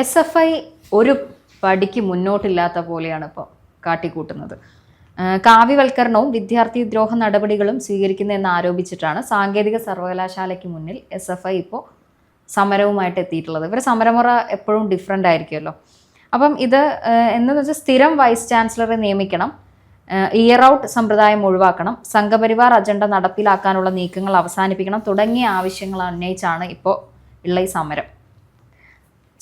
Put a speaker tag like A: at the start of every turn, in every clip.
A: S F I ഒരു പടിക്ക് മുന്നോട്ടില്ലാത്ത പോലെയാണ് ഇപ്പോൾ കാട്ടിക്കൂട്ടുന്നത്. കാവ്യവൽക്കരണവും വിദ്യാർത്ഥി ദ്രോഹ നടപടികളും സ്വീകരിക്കുന്നതെന്ന് ആരോപിച്ചിട്ടാണ് സാങ്കേതിക സർവകലാശാലയ്ക്ക് മുന്നിൽ എസ് എഫ് ഐ ഇപ്പോൾ സമരവുമായിട്ട് എത്തിയിട്ടുള്ളത്. ഇവർ സമരമുറ എപ്പോഴും ഡിഫറെന്റ് ആയിരിക്കുമല്ലോ. അപ്പം ഇത് എന്നു വെച്ചാൽ സ്ഥിരം വൈസ് ചാൻസലറെ നിയമിക്കണം. ഇയർ ഔട്ട് സമ്പ്രദായം ഒഴിവാക്കണം. സംഘപരിവാർ അജണ്ട നടപ്പിലാക്കാനുള്ള നീക്കങ്ങൾ അവസാനിപ്പിക്കണം തുടങ്ങിയ ആവശ്യങ്ങൾ ഉന്നയിച്ചാണ് ഇപ്പോൾ ഉള്ള ഈ സമരം.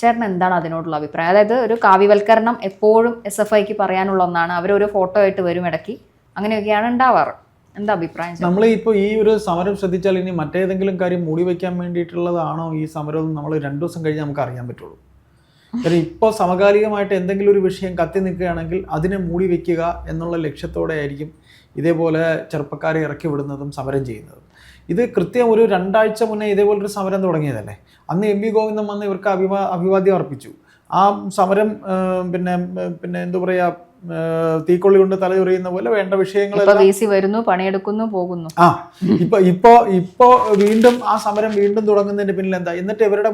A: ചേട്ടൻ എന്താണ് അതിനോടുള്ള അഭിപ്രായം? അതായത് ഒരു കാവ്യവൽക്കരണം എപ്പോഴും എസ് എഫ് ഐക്ക് പറയാനുള്ള ഒന്നാണ്. അവരൊരു ഫോട്ടോ ആയിട്ട് വരും ഇടയ്ക്ക്. അങ്ങനെയൊക്കെയാണ് ഉണ്ടാവാറ്. എന്താ അഭിപ്രായം?
B: നമ്മൾ ഇപ്പോൾ ഈ ഒരു സമരം ശ്രദ്ധിച്ചാൽ ഇനി മറ്റേതെങ്കിലും കാര്യം മൂടി വയ്ക്കാൻ വേണ്ടിയിട്ടുള്ളതാണോ ഈ സമരം നമ്മൾ രണ്ടു ദിവസം കഴിഞ്ഞ് നമുക്ക് അറിയാൻ പറ്റുള്ളൂ. കാര്യം ഇപ്പോൾ സമകാലികമായിട്ട് എന്തെങ്കിലും ഒരു വിഷയം കത്തി നിൽക്കുകയാണെങ്കിൽ അതിനെ മൂടി വയ്ക്കുക എന്നുള്ള ലക്ഷ്യത്തോടെ ആയിരിക്കും ഇതേപോലെ ചെറുപ്പക്കാരെ ഇറക്കി വിടുന്നതും സമരം ചെയ്യുന്നതും. ഇത് കൃത്യം ഒരു രണ്ടാഴ്ച മുന്നേ ഇതേപോലൊരു സമരം തുടങ്ങിയതല്ലേ? അന്ന് എം വി ഗോവിന്ദൻ വന്ന് ഇവർക്ക് അഭിവാ അഭിവാദ്യം അർപ്പിച്ചു. ആ സമരം പിന്നെ പിന്നെ എന്താ പറയുക തീക്കൊള്ളി കൊണ്ട് തലചൊറിയുന്ന പോലെ വേണ്ട
A: വിഷയങ്ങൾ വരുന്നു പണിയെടുക്കുന്നു പോകുന്നു.
B: ആ ഇപ്പൊ ഇപ്പോ ഇപ്പോ വീണ്ടും ആ സമരം വീണ്ടും തുടങ്ങുന്നതിന്റെ പിന്നിൽ എന്താ? എന്നിട്ട് ഇവരുടെ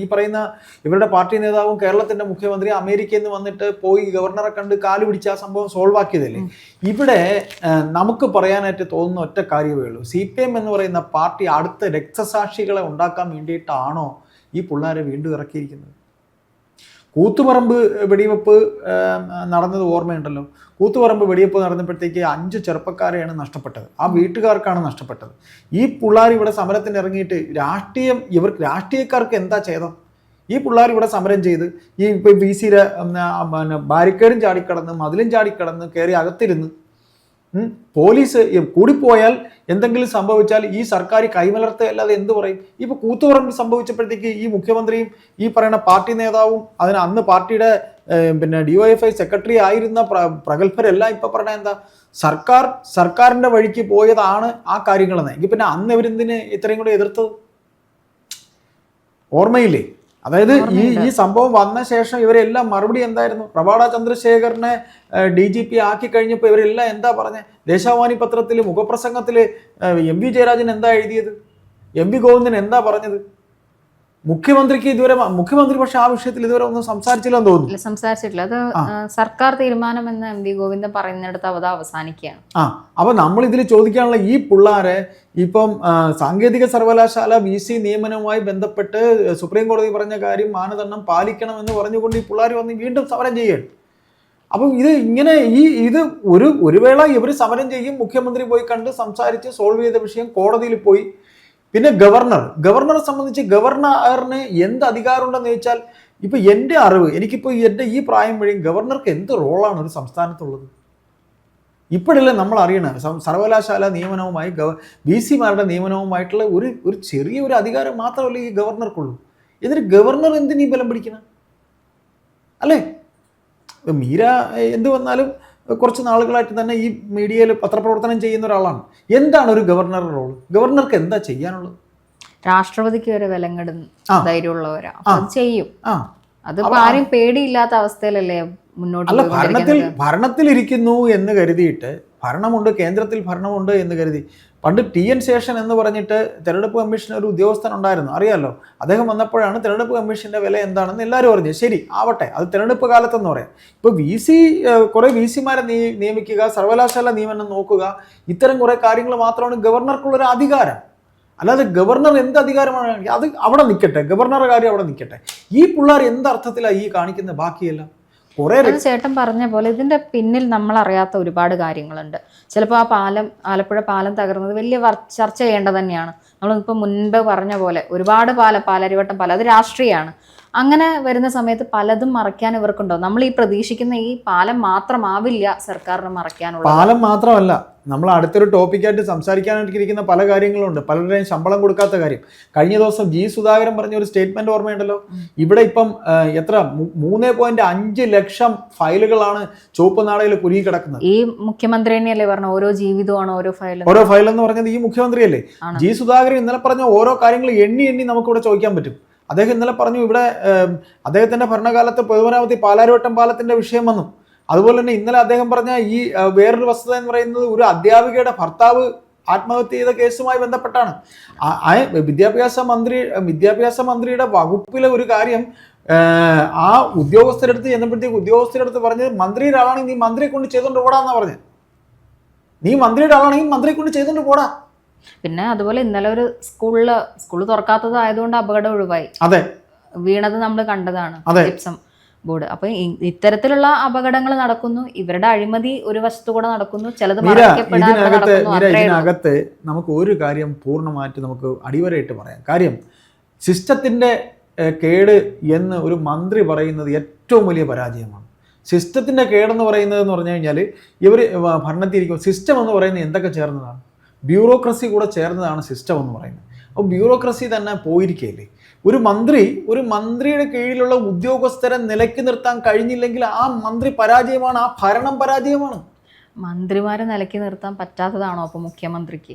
B: ഈ പറയുന്ന ഇവരുടെ പാർട്ടി നേതാവും കേരളത്തിന്റെ മുഖ്യമന്ത്രി അമേരിക്കയിൽ നിന്ന് വന്നിട്ട് പോയി ഗവർണറെ കണ്ട് കാൽ പിടിച്ച് ആ സംഭവം സോൾവ് ആക്കിയതല്ലേ? ഇവിടെ നമുക്ക് പറയാനായിട്ട് തോന്നുന്ന ഒറ്റ കാര്യമേ ഉള്ളൂ. സി പി എം എന്ന് പറയുന്ന പാർട്ടി അടുത്ത രക്തസാക്ഷികളെ ഉണ്ടാക്കാൻ വേണ്ടിയിട്ടാണോ ഈ പിള്ളേരെ വീണ്ടും ഇറക്കിയിരിക്കുന്നത്? കൂത്തുപറമ്പ് വെടിവെപ്പ് നടന്നത് ഓർമ്മയുണ്ടല്ലോ. കൂത്തുപറമ്പ് വെടിവെപ്പ് നടന്നപ്പോഴത്തേക്ക് അഞ്ച് ചെറുപ്പക്കാരെയാണ് നഷ്ടപ്പെട്ടത്. ആ വീട്ടുകാർക്കാണ് നഷ്ടപ്പെട്ടത്. ഈ പിള്ളേർ ഇവിടെ സമരത്തിന് ഇറങ്ങിയിട്ട് രാഷ്ട്രീയം ഇവർക്ക് രാഷ്ട്രീയക്കാർക്ക് എന്താ ചെയ്തത് ഈ പിള്ളേർ ഇവിടെ സമരം ചെയ്ത് ഈ ഇപ്പം ബി സിയിലെ ബാരിക്കേഡും ചാടിക്കടന്ന് മതിലും ചാടിക്കടന്ന് കയറി അകത്തിരുന്ന് പോലീസ് കൂടിപ്പോയാൽ എന്തെങ്കിലും സംഭവിച്ചാൽ ഈ സർക്കാർ കൈമലർത്ത അല്ലാതെ എന്ത് പറയും? ഇപ്പൊ കൂത്തുപറമ്പ് സംഭവിച്ചപ്പോഴത്തേക്ക് ഈ മുഖ്യമന്ത്രിയും ഈ പറയുന്ന പാർട്ടി നേതാവും അതിന് അന്ന് പാർട്ടിയുടെ പിന്നെ ഡിവൈഎഫ്ഐ സെക്രട്ടറി ആയിരുന്ന പ്ര- പ്രഗത്ഭരെല്ലാം ഇപ്പൊ പറഞ്ഞ എന്താ? സർക്കാർ സർക്കാരിന്റെ വഴിക്ക് പോയതാണ് ആ കാര്യങ്ങളെന്ന്. എങ്കിൽ പിന്നെ അന്ന് ഇവരെന്തിന് ഇത്രയും കൂടെ എതിർത്തത്? ഓർമ്മയില്ലേ? അതായത് ഈ ഈ സംഭവം വന്ന ശേഷം ഇവരെല്ലാം മറുപടി എന്തായിരുന്നു? പ്രഭാട ചന്ദ്രശേഖരനെ ഡി ജി പി ആക്കി കഴിഞ്ഞപ്പോൾ ഇവരെല്ലാം എന്താ പറഞ്ഞത് ദേശാവാണി പത്രത്തിൽ മുഖപ്രസംഗത്തിൽ എം വി ജയരാജൻ എന്താ എഴുതിയത്? എം വി ഗോവിന്ദൻ എന്താ പറഞ്ഞത്? മുഖ്യമന്ത്രിക്ക് ഇതുവരെ മുഖ്യമന്ത്രി പക്ഷെ ആ വിഷയത്തിൽ ഇതുവരെ ഒന്നും സംസാരിച്ചില്ലെന്ന് തോന്നുന്നു.
A: സംസാരിച്ചിട്ടില്ല. അത് സർക്കാർ തീരുമാനം എന്ന് എം വി ഗോവിന്ദൻ പറയുന്നിടത്ത് അത് അവസാനിക്കുകയാണ്.
B: ആ അപ്പൊ നമ്മൾ ഇതിൽ ചോദിക്കാനുള്ള ഈ പിള്ളേരെ ഇപ്പം സാങ്കേതിക സർവകലാശാല വി സി നിയമനവുമായി ബന്ധപ്പെട്ട് സുപ്രീം കോടതി പറഞ്ഞ കാര്യം മാനദണ്ഡം പാലിക്കണം എന്ന് പറഞ്ഞുകൊണ്ട് ഈ പിള്ളേർ വന്ന് വീണ്ടും സമരം ചെയ്യുകയാണ്. അപ്പം ഇത് ഇങ്ങനെ ഈ ഇത് ഒരു ഒരു വേള ഇവർ സമരം ചെയ്യും മുഖ്യമന്ത്രി പോയി കണ്ട് സംസാരിച്ച് സോൾവ് ചെയ്ത വിഷയം കോടതിയിൽ പോയി. പിന്നെ ഗവർണർ. ഗവർണറെ സംബന്ധിച്ച് ഗവർണറിന് എന്ത് അധികാരമുണ്ടെന്ന് ചോദിച്ചാൽ ഇപ്പൊ എന്റെ അറിവ് എനിക്കിപ്പോൾ എന്റെ ഈ പ്രായം വഴി ഗവർണർക്ക് എന്ത് റോളാണ് ഒരു സംസ്ഥാനത്തുള്ളത്? ഇപ്പോഴല്ലേ നമ്മൾ അറിയണ സർവകലാശാല നിയമനവുമായി ഗവ ബി സിമാരുടെ നിയമനവുമായിട്ടുള്ള ഒരു ഒരു ചെറിയ ഒരു അധികാരം മാത്രമല്ല ഈ ഗവർണർക്കുള്ളൂ. എന്നിട്ട് ഗവർണർ എന്തിനീ ബലം പിടിക്കണം? അല്ലേ? മീര എന്ത് വന്നാലും കുറച്ച് നാളുകളായിട്ട് തന്നെ ഈ മീഡിയയിൽ പത്രപ്രവർത്തനം ചെയ്യുന്ന ഒരാളാണ്. എന്താണ് ഒരു ഗവർണർ റോൾ ഗവർണർക്ക് എന്താ ചെയ്യാനുള്ളത്?
A: രാഷ്ട്രപതിക്ക് വരെ വിലങ്ങിടുന്ന. ധൈര്യമുള്ളവരാ. അത് ചെയ്യും. അതിപ്പോ ആരും പേടിയില്ലാത്ത അവസ്ഥയിലല്ലേ മുന്നോട്ട്
B: ഭരണത്തിൽ ഭരണത്തിൽ
A: ഇരിക്കുന്നു
B: ഭരണത്തിലിരിക്കുന്നു എന്ന് കരുതിയിട്ട് ഭരണമുണ്ട് കേന്ദ്രത്തിൽ ഭരണമുണ്ട് എന്ന് കരുതി. പണ്ട് ടി എൻ ശേഷൻ എന്ന് പറഞ്ഞിട്ട് തെരഞ്ഞെടുപ്പ് കമ്മീഷൻ ഒരു ഉദ്യോഗസ്ഥൻ ഉണ്ടായിരുന്നു. അറിയാലോ? അദ്ദേഹം വന്നപ്പോഴാണ് തെരഞ്ഞെടുപ്പ് കമ്മീഷന്റെ വില എന്താണെന്ന് എല്ലാവരും പറഞ്ഞു ശരി ആവട്ടെ അത് തെരഞ്ഞെടുപ്പ് കാലത്തെന്ന് പറയാം. ഇപ്പോൾ വി സി കുറേ വി സിമാരെ നീ നിയമിക്കുക സർവകലാശാല നിയമനം നോക്കുക ഇത്തരം കുറേ കാര്യങ്ങൾ മാത്രമാണ് ഗവർണർക്കുള്ളൊരു അധികാരം. അല്ലാതെ ഗവർണർ എന്ത് അധികാരമാണ് അത് അവിടെ നിൽക്കട്ടെ ഗവർണറുടെ കാര്യം അവിടെ നിൽക്കട്ടെ. ഈ പിള്ളേർ എന്തർത്ഥത്തിലാണ് ഈ കാണിക്കുന്നത്? ബാക്കിയെല്ലാം? കുറേ
A: ചേട്ടൻ പറഞ്ഞ പോലെ ഇതിന്റെ പിന്നിൽ നമ്മൾ അറിയാത്ത ഒരുപാട് കാര്യങ്ങളുണ്ട്. ചിലപ്പോൾ ആ പാലം ആലപ്പുഴ പാലം തകർന്നത് വലിയ ചർച്ച ചെയ്യേണ്ടത് തന്നെയാണ്. നമ്മളിപ്പോൾ മുൻപ് പറഞ്ഞ പോലെ ഒരുപാട് പാല പാലരിവട്ടം പാല അത് രാഷ്ട്രീയമാണ് അങ്ങനെ വരുന്ന സമയത്ത് പലതും മറയ്ക്കാൻ ഇവർക്കുണ്ടോ? നമ്മൾ ഈ പ്രതീക്ഷിക്കുന്ന ഈ പാലം മാത്രമാവില്ല സർക്കാരിന് മറയ്ക്കാനുള്ള
B: പാലം മാത്രമല്ല നമ്മൾ അടുത്തൊരു ടോപ്പിക്കായിട്ട് സംസാരിക്കാനായിട്ട് ഇരിക്കുന്ന പല കാര്യങ്ങളുണ്ട്. പലരുടെയും ശമ്പളം കൊടുക്കാത്ത കാര്യം. കഴിഞ്ഞ ദിവസം ജി സുധാകരൻ പറഞ്ഞ ഒരു സ്റ്റേറ്റ്മെന്റ് ഓർമ്മയുണ്ടല്ലോ? ഇവിടെ ഇപ്പം എത്ര? മൂന്ന് പോയിന്റ് അഞ്ച് ലക്ഷം ഫയലുകളാണ് ചുവപ്പ് നാളയിൽ കുരുങ്ങി കിടക്കുന്നത്.
A: ഈ മുഖ്യമന്ത്രി തന്നെയല്ലേ പറഞ്ഞ ഓരോ ജീവിതമാണ് ഓരോ ഫയൽ
B: ഓരോ ഫയൽ എന്ന് പറഞ്ഞത് ഈ മുഖ്യമന്ത്രിയല്ലേ. ജി സുധാകരൻ ഇന്നലെ പറഞ്ഞ ഓരോ കാര്യങ്ങളും എണ്ണി എണ്ണി നമുക്കിവിടെ ചോദിക്കാൻ പറ്റും. അദ്ദേഹം ഇന്നലെ പറഞ്ഞു ഇവിടെ അദ്ദേഹത്തിന്റെ ഭരണകാലത്ത് പൊതുമരാമത്തി പാലാരിവട്ടം പാലത്തിന്റെ വിഷയം വന്നു. അതുപോലെ തന്നെ ഇന്നലെ അദ്ദേഹം പറഞ്ഞ ഈ വേറൊരു വസ്തുത എന്ന് പറയുന്നത് ഒരു അധ്യാപികയുടെ ഭർത്താവ് ആത്മഹത്യ ചെയ്ത കേസുമായി ബന്ധപ്പെട്ടാണ്. വിദ്യാഭ്യാസ മന്ത്രി വിദ്യാഭ്യാസ മന്ത്രിയുടെ വകുപ്പിലെ ഒരു കാര്യം ആ ഉദ്യോഗസ്ഥരുടെ അടുത്ത് ചെന്നപ്പോഴത്തേക്ക് ഉദ്യോഗസ്ഥരുടെ അടുത്ത് പറഞ്ഞത് മന്ത്രിയുടെ ആളാണെങ്കിൽ നീ മന്ത്രിയെ കൊണ്ട് ചെയ്തുകൊണ്ട് പോടാന്നാ പറഞ്ഞത്. നീ മന്ത്രിയുടെ ആളാണെങ്കിൽ മന്ത്രിയെ കൊണ്ട് ചെയ്തുകൊണ്ട് പോടാ.
A: പിന്നെ അതുപോലെ ഇന്നലെ ഒരു സ്കൂളിൽ സ്കൂൾ തുറക്കാത്തത് ആയതുകൊണ്ട് അപകടം ഒഴിവായി.
B: അതെ.
A: വീണത് നമ്മൾ കണ്ടതാണ് ജിപ്സം ബോർഡ്. അപ്പൊ ഇത്തരത്തിലുള്ള അപകടങ്ങൾ നടക്കുന്നു. ഇവരുടെ അഴിമതി ഒരു വശത്തു കൂടെ നടക്കുന്നു. ചിലത്
B: ഇതിനകത്ത് ഇതിനകത്ത് നമുക്ക് ഒരു കാര്യം പൂർണമായിട്ട് നമുക്ക് അടിവരയിട്ട് പറയാം. കാര്യം സിസ്റ്റത്തിന്റെ കേട് എന്ന് ഒരു മന്ത്രി പറയുന്നത് ഏറ്റവും വലിയ പരാജയമാണ്. സിസ്റ്റത്തിന്റെ കേടെന്ന് പറയുന്നത് എന്ന് പറഞ്ഞു കഴിഞ്ഞാൽ ഇവർ ഭരണത്തിരിക്കും. സിസ്റ്റം എന്ന് പറയുന്നത് എന്തൊക്കെ ചേർന്നതാണ്? ബ്യൂറോക്രസി കൂടെ ചേർന്നതാണ് സിസ്റ്റം എന്ന് പറയുന്നത്. അപ്പോൾ ബ്യൂറോക്രസി തന്നെ പോയിരിക്കുകയല്ലേ ഒരു മന്ത്രി ഒരു മന്ത്രിയുടെ കീഴിലുള്ള ഉദ്യോഗസ്ഥരെ നിലയ്ക്ക് നിർത്താൻ കഴിഞ്ഞില്ലെങ്കിൽ ആ മന്ത്രി പരാജയമാണ് ആ ഭരണം പരാജയമാണ്.
A: മന്ത്രിമാരെ നിലയ്ക്ക് നിർത്താൻ പറ്റാത്തതാണോ അപ്പോൾ മുഖ്യമന്ത്രിക്ക്?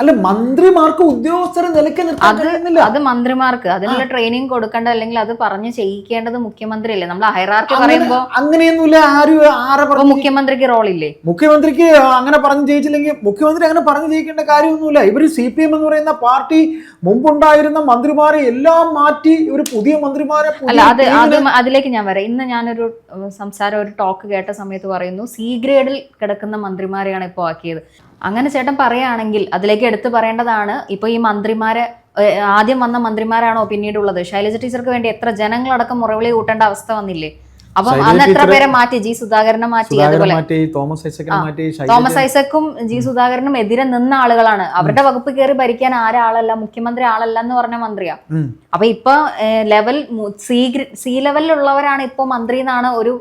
B: അല്ല മന്ത്രിമാർക്ക് ഉദ്യോഗസ്ഥരെ നിലയ്ക്ക്
A: അത് അത് മന്ത്രിമാർക്ക്. അതിനുള്ള ട്രെയിനിങ് കൊടുക്കേണ്ട അല്ലെങ്കിൽ അത് പറഞ്ഞ് ചെയ്യിക്കേണ്ടത് മുഖ്യമന്ത്രി അല്ലേ നമ്മൾ ഹൈറാർക്കി പറയുമ്പോ
B: അങ്ങനെയൊന്നുമില്ല ആരും ആരെ
A: റോൾ
B: പറഞ്ഞു
A: മുഖ്യമന്ത്രിക്ക് റോളില്ലേ?
B: മുഖ്യമന്ത്രിക്ക് അങ്ങനെ പറഞ്ഞു ജയിച്ചില്ലെങ്കിൽ മുഖ്യമന്ത്രി അങ്ങനെ പറഞ്ഞു ജയിക്കേണ്ട കാര്യമൊന്നുമില്ല. ഇവർ സി പി എം എന്ന് പറയുന്ന പാർട്ടി മുമ്പുണ്ടായിരുന്ന മന്ത്രിമാരെ എല്ലാം മാറ്റി ഒരു പുതിയ മന്ത്രിമാരെ
A: അല്ല അത് അത് അതിലേക്ക് ഞാൻ വരാം. ഇന്ന് ഞാനൊരു സംസാരം ഒരു ടോക്ക് കേട്ട സമയത്ത് പറയുന്നു സി ഗ്രേഡിൽ കിടക്കുന്ന മന്ത്രിമാരെയാണ് ഇപ്പോൾ ആക്കിയത്. അങ്ങനെ ചേട്ടൻ പറയുകയാണെങ്കിൽ അതിലേക്ക് എടുത്തു പറയേണ്ടതാണ്. ഇപ്പോൾ ഈ മന്ത്രിമാരെ ആദ്യം വന്ന മന്ത്രിമാരാണോ പിന്നീടുള്ളത്? ശൈലജ ടീച്ചർക്ക് വേണ്ടി എത്ര ജനങ്ങളടക്കം മുറവിളി കൂട്ടേണ്ട അവസ്ഥ വന്നില്ലേ? അപ്പം അന്ന് എത്ര പേരെ മാറ്റി? ജി സുധാകരനെ മാറ്റി അതുപോലെ.
B: തോമസ്
A: ഐസക്കും ജി സുധാകരനും എതിരെ നിന്ന ആളുകളാണ്. അവരുടെ വകുപ്പ് കയറി ഭരിക്കാൻ ആരാളല്ല? മുഖ്യമന്ത്രി ആളല്ല എന്ന് പറഞ്ഞ മന്ത്രിയാ. അപ്പൊ ഇപ്പൊ ലെവൽ സി സി ലെവലിലുള്ളവരാണ് ഇപ്പൊ മന്ത്രി എന്നാണ് ഒരു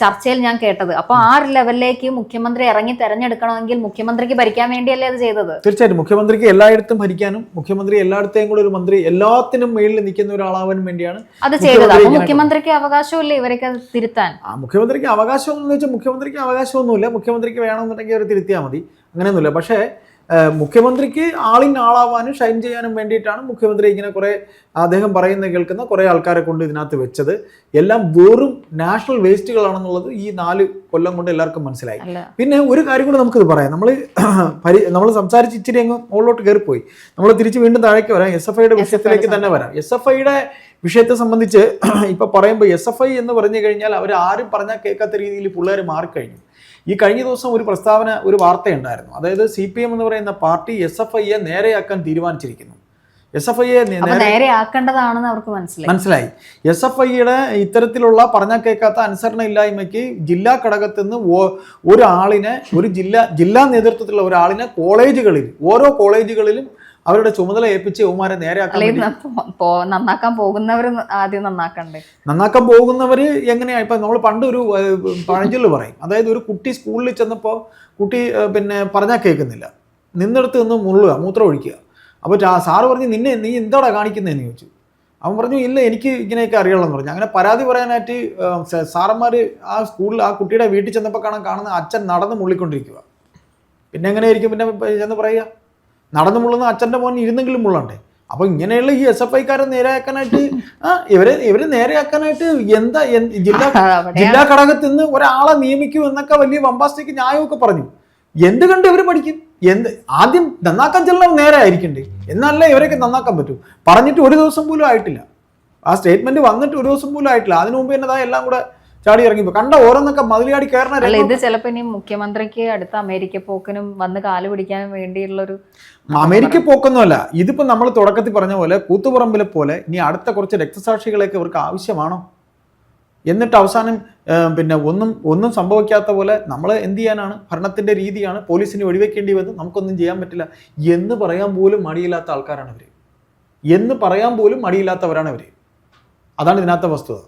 A: ചർച്ചയിൽ ഞാൻ കേട്ടത്. അപ്പൊ ആ ഒരു ലെവലിലേക്ക് മുഖ്യമന്ത്രി ഇറങ്ങി തെരഞ്ഞെടുക്കണമെങ്കിൽ മുഖ്യമന്ത്രിക്ക് ഭരിക്കാൻ വേണ്ടിയല്ലേ അത് ചെയ്തത്?
B: തീർച്ചയായിട്ടും. മുഖ്യമന്ത്രിക്ക് എല്ലായിടത്തും ഭരിക്കാനും മുഖ്യമന്ത്രി എല്ലായിടത്തെയും കൂടെ ഒരു മന്ത്രി എല്ലാത്തിനും മേളിൽ നിൽക്കുന്ന ഒരാളാവാനും വേണ്ടിയാണ്
A: അത് ചെയ്തത്. അപ്പൊ
B: മുഖ്യമന്ത്രി
A: മുഖ്യമന്ത്രിക്ക് അവകാശമില്ലേ ഇവരൊക്കെ തിരുത്താൻ?
B: ആ മുഖ്യമന്ത്രിക്ക് അവകാശം എന്ന് വെച്ചാൽ മുഖ്യമന്ത്രിക്ക് അവകാശമൊന്നുമില്ല. മുഖ്യമന്ത്രിക്ക് വേണമെന്നുണ്ടെങ്കിൽ അവർ തിരുത്തിയാൽ മതി. അങ്ങനെയൊന്നുമില്ല. പക്ഷേ മുഖ്യമന്ത്രിക്ക് ആളിന് ആളാവാനും ഷൈൻ ചെയ്യാനും വേണ്ടിയിട്ടാണ് മുഖ്യമന്ത്രി ഇങ്ങനെ കുറേ അദ്ദേഹം പറയുന്ന കേൾക്കുന്ന കുറേ ആൾക്കാരെ കൊണ്ട് ഇതിനകത്ത് വെച്ചത്. എല്ലാം വെറും നാഷണൽ വേസ്റ്റുകളാണെന്നുള്ളത് ഈ നാല് കൊല്ലം കൊണ്ട് എല്ലാവർക്കും മനസ്സിലായി. പിന്നെ ഒരു കാര്യം കൂടെ നമുക്കിത് പറയാം. നമ്മൾ പരി നമ്മൾ സംസാരിച്ച് ഇച്ചിരി അങ്ങ് മുകളിലോട്ട് കയറിപ്പോയി. നമ്മൾ തിരിച്ച് വീണ്ടും താഴേക്ക് വരാം. എസ് എഫ് ഐയുടെ വിഷയത്തിലേക്ക് തന്നെ വരാം. എസ് എഫ് ഐയുടെ വിഷയത്തെ സംബന്ധിച്ച് ഇപ്പോൾ പറയുമ്പോൾ എസ് എഫ് ഐ എന്ന് പറഞ്ഞു കഴിഞ്ഞാൽ അവർ ആരും പറഞ്ഞാൽ കേൾക്കാത്ത രീതിയിൽ പിള്ളേർ മാറിക്കഴിഞ്ഞു ഈ കഴിഞ്ഞ ദിവസം ഒരു പ്രസ്താവന ഒരു വാർത്തയുണ്ടായിരുന്നു. അതായത് സി പി എം എന്ന് പറയുന്ന പാർട്ടി എസ് എഫ് ഐയെ നേരെയാക്കാൻ തീരുമാനിച്ചിരിക്കുന്നു. എസ് എഫ് ഐയെ
A: നേരെയാക്കേണ്ടതാണെന്ന് നേരെ അവർക്ക് മനസ്സിലായി.
B: മനസ്സിലായി. എസ് എഫ് ഐയുടെ ഇത്തരത്തിലുള്ള പറഞ്ഞാൽ കേൾക്കാത്ത അനുസരണ ഇല്ലായ്മയ്ക്ക് ജില്ലാ ഘടകത്തിൽ നിന്ന് ഒരാളിനെ ഒരു ജില്ലാ ജില്ലാ നേതൃത്വത്തിലുള്ള ഒരാളിനെ കോളേജുകളിൽ ഓരോ കോളേജുകളിലും അവരുടെ ചുമതല ഏൽപ്പിച്ച് യുവമാരെ നേരെയാക്കാൻ
A: നന്നാക്കാൻ പോകുന്നവർ ആദ്യം നന്നാക്കണ്ടേ?
B: നന്നാക്കാൻ പോകുന്നവര് എങ്ങനെയാ? ഇപ്പൊ നമ്മൾ പണ്ട് ഒരു പഴഞ്ചൊല്ല് പറയും. അതായത് ഒരു കുട്ടി സ്കൂളിൽ ചെന്നപ്പോൾ കുട്ടി പിന്നെ പറഞ്ഞാൽ കേൾക്കുന്നില്ല. നിന്നെടുത്ത് നിന്ന് മുള്ളുക മൂത്രം ഒഴിക്കുക. അപ്പോൾ സാറ് പറഞ്ഞു നിന്നെ നീ എന്താടാ കാണിക്കുന്നതെന്ന് ചോദിച്ചു. അവൻ പറഞ്ഞു ഇല്ല എനിക്ക് ഇങ്ങനെയൊക്കെ അറിയാമെന്ന് പറഞ്ഞു. അങ്ങനെ പരാതി പറയാനായിട്ട് സാറന്മാർ ആ സ്കൂളിൽ ആ കുട്ടിയുടെ വീട്ടിൽ ചെന്നപ്പോൾ കാണാൻ കാണുന്ന അച്ഛൻ നടന്ന് മുള്ളിക്കൊണ്ടിരിക്കുക പിന്നെ എങ്ങനെയായിരിക്കും പിന്നെ ചെന്ന് പറയുക? നടന്നു മുള്ളുന്ന അച്ഛന്റെ മോൻ ഇരുന്നെങ്കിലും മുള്ളണ്ടേ? അപ്പോൾ ഇങ്ങനെയുള്ള ഈ എസ് എഫ് ഐക്കാരെ നേരെയാക്കാനായിട്ട് ആ ഇവരെ ഇവരെ നേരെയാക്കാനായിട്ട് എന്താ ജില്ലാ ജില്ലാ ഘടകത്തിൽ നിന്ന് ഒരാളെ നിയമിക്കും എന്നൊക്കെ വലിയ വമ്പാസ്റ്റിക്ക് ന്യായമൊക്കെ പറഞ്ഞു. എന്ത് കണ്ട് ഇവർ പഠിക്കും? എന്ത് ആദ്യം നന്നാക്കാൻ ചെല്ലണം നേരെ ആയിരിക്കണ്ടേ? എന്നല്ലേ ഇവരൊക്കെ നന്നാക്കാൻ പറ്റും? പറഞ്ഞിട്ട് ഒരു ദിവസം പോലും ആയിട്ടില്ല. ആ സ്റ്റേറ്റ്മെന്റ് വന്നിട്ട് ഒരു ദിവസം പോലും ആയിട്ടില്ല. അതിനു മുമ്പ് എന്നതാ എല്ലാം കൂടെ ചാടി ഇറങ്ങിപ്പോ കണ്ട ഓരോന്നൊക്കെ മതിലാടി കയറണ
A: ഇത് ചിലപ്പോ ഇനി മുഖ്യമന്ത്രിക്ക് അടുത്ത അമേരിക്ക പോക്കിനും വന്ന് കാൽ പിടിക്കാനും വേണ്ടിയുള്ളൊരു
B: അമേരിക്ക പോക്കൊന്നുമല്ല. ഇതിപ്പോ നമ്മൾ തുടക്കത്തിൽ പറഞ്ഞ പോലെ കൂത്തുപറമ്പിലെ പോലെ ഇനി അടുത്ത കുറച്ച് രക്തസാക്ഷികളെയൊക്കെ ഇവർക്ക് ആവശ്യമാണോ? എന്നിട്ട് അവസാനം പിന്നെ ഒന്നും ഒന്നും സംഭവിക്കാത്ത പോലെ നമ്മൾ എന്ത് ചെയ്യാനാണ്? ഭരണത്തിന്റെ രീതിയാണ് പോലീസിന് വെടിവെക്കേണ്ടി വന്ന് നമുക്കൊന്നും ചെയ്യാൻ പറ്റില്ല. എന്ന് പറയാൻ പോലും മടിയില്ലാത്ത ആൾക്കാരാണ് ഇവർ എന്ന് പറയാൻ പോലും മടിയില്ലാത്തവരാണ് ഇവർ അതാണ് ഇതിനകത്തെ വസ്തുത.